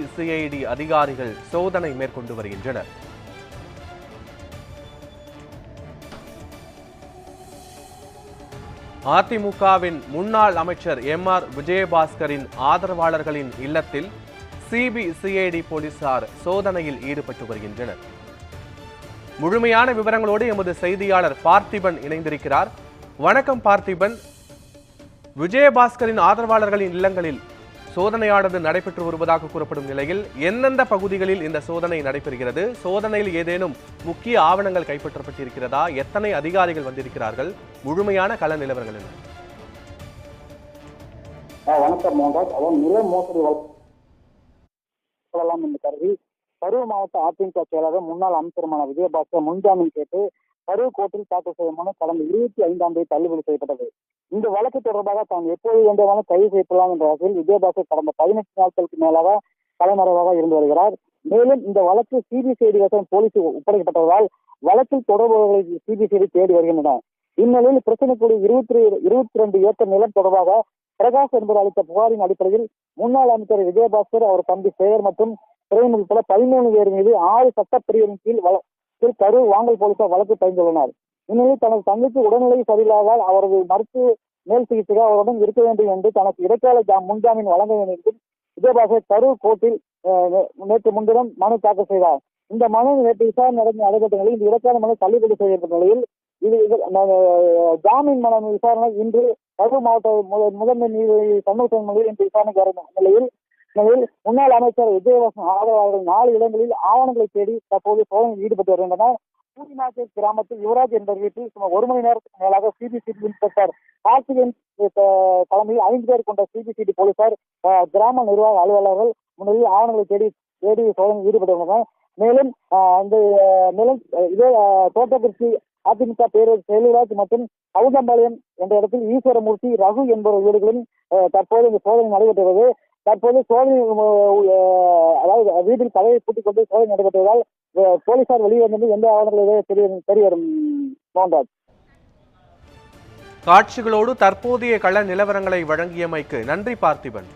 CID அதிகாரிகள் சோதனை மேற்கொண்டு வருகின்றனர். அதிமுகவின் முன்னாள் அமைச்சர் எம் ஆர் விஜயபாஸ்கரின் ஆதரவாளர்களின் இல்லத்தில் சிபிசிஐடி போலீசார் சோதனையில் ஈடுபட்டு வருகின்றனர். முழுமையான விவரங்களோடு எமது செய்தியாளர் பார்த்திபன் இணைந்திருக்கிறார். வணக்கம் பார்த்திபன். விஜயபாஸ்கரின் ஆதரவாளர்களின் இல்லங்களில் சோதனையானது நடைபெற்று வருவதாக கூறப்படும் நிலையில் எந்தெந்த பகுதிகளில் இந்த சோதனை நடைபெறுகிறது? சோதனையில் ஏதேனும் முக்கிய ஆவணங்கள் கைப்பற்றப்பட்டிருக்கிறதா? எத்தனை அதிகாரிகள் வந்திருக்கிறார்கள்? முழுமையான கள நிலவரங்கள் என்ன? வணக்கம் மோகன்ராஜ் அதாவது நில மோசடி என்று கருதி கரூர் மாவட்ட அதிமுக செயலாளர் முன்னாள் அமைச்சருமான விஜயபாஸ்கர் முன்ஜாமீன் கேட்டு கரூர் கோர்ட்டில் தாக்கல் செய்யும் மனு கடந்த இருபத்தி ஐந்தாம் தேதி தள்ளுபடி செய்யப்பட்டது. இந்த வழக்கு தொடர்பாக தான் எப்போது வேண்டுமானும் கைது செய்யப்படலாம் என்ற வகையில் விஜயபாஸ்கர் கடந்த பதினெட்டு நாட்களுக்கு மேலாக தலைமறைவாக இருந்து வருகிறார். மேலும் இந்த வழக்கு சிபிசிஐடி வசம் போலீஸ் ஒப்படைக்கப்பட்டதால் வழக்கில் தொடர்பவர்களை சிபிசிஐடி தேடி வருகின்றன. இந்நிலையில் பிரச்சனைக்குரிய இருபத்தி இருபத்தி ரெண்டு ஏக்கர் நிலம் தொடர்பாக பிரகாஷ் என்பவர் அளித்த புகாரின் அடிப்படையில் முன்னாள் அமைச்சர் விஜயபாஸ்கர் அவர் தம்பி சேகர் மற்றும் துறைமுக உட்பட பதிமூணு பேர் மீது ஆறு சட்டப்பிரிவின் கீழ் திரு கரூர் வாங்கல் போலீசார் வழக்கு பதிந்துள்ளனர். இந்நிலையில் தனது தந்தைக்கு உடல்நிலை சரியில்லாதால் அவரது மருத்துவ மேல் சிகிச்சைக்கு அவருடன் இருக்க வேண்டும் என்று தனக்கு இடைக்கால முன்ஜாமீன் வழங்க வேண்டும் என்று விஜயபாஸ்கர் கரூர் கோர்ட்டில் நேற்று முன்தினம் மனு தாக்கல் செய்தார். இந்த மனு நேற்று விசாரணை நடந்த நடைபெற்ற நிலையில் இந்த இடைக்கால மனு தள்ளுபடி செய்யப்பட்ட நிலையில் இது ஜாமீன் மனு விசாரணை இன்று கரூர் மாவட்ட முதன்மை நீதிபதி சண்முகசன் மொழியில் இன்று விசாரணைக்கு வரும் நிலையில் நிலையில் முன்னாள் அமைச்சர் விஜயவாசன் ஆதரவாளர்கள் நாலு இடங்களில் ஆவணங்களை தேடி தற்போது சோதனையில் ஈடுபட்டு வருகின்றனர். பூரிநாசர் கிராமத்தில் யுவராஜ் என்ற வீட்டில் சுமார் ஒரு மணி நேரத்துக்கு மேலாக சிபிசிடி இன்ஸ்பெக்டர் கார்த்திகேயன் தலைமையில் ஐந்து பேர் கொண்ட சிபிசிடி போலீசார் கிராம நிர்வாக அலுவலர்கள் முன்னிலையில் ஆவணங்களை தேடி தேடி சோதனையில் ஈடுபட்டுள்ளனர் மேலும் இந்த மேலும் இதே அஹ், தோட்டக்குறிச்சி அதிமுக பேரவர் செயலராஜ் மற்றும் அவுதம்பாளையம் என்ற இடத்தில் ஈஸ்வரமூர்த்தி ரகு என்பவர் வீடுகளில் தற்போது இந்த சோதனை நடைபெற்றது தற்போது சோதனை அதாவது வீட்டில் கதையை கூட்டிக் கொண்டு சோதனை நடைபெற்றதால் போலீசார் வெளியே எந்த ஆவணங்கள் தெரிய தெரிய வரும் மோகன்ராஜ் காட்சிகளோடு தற்போதைய கள நிலவரங்களை வழங்கியமைக்கு நன்றி பார்த்திபன்.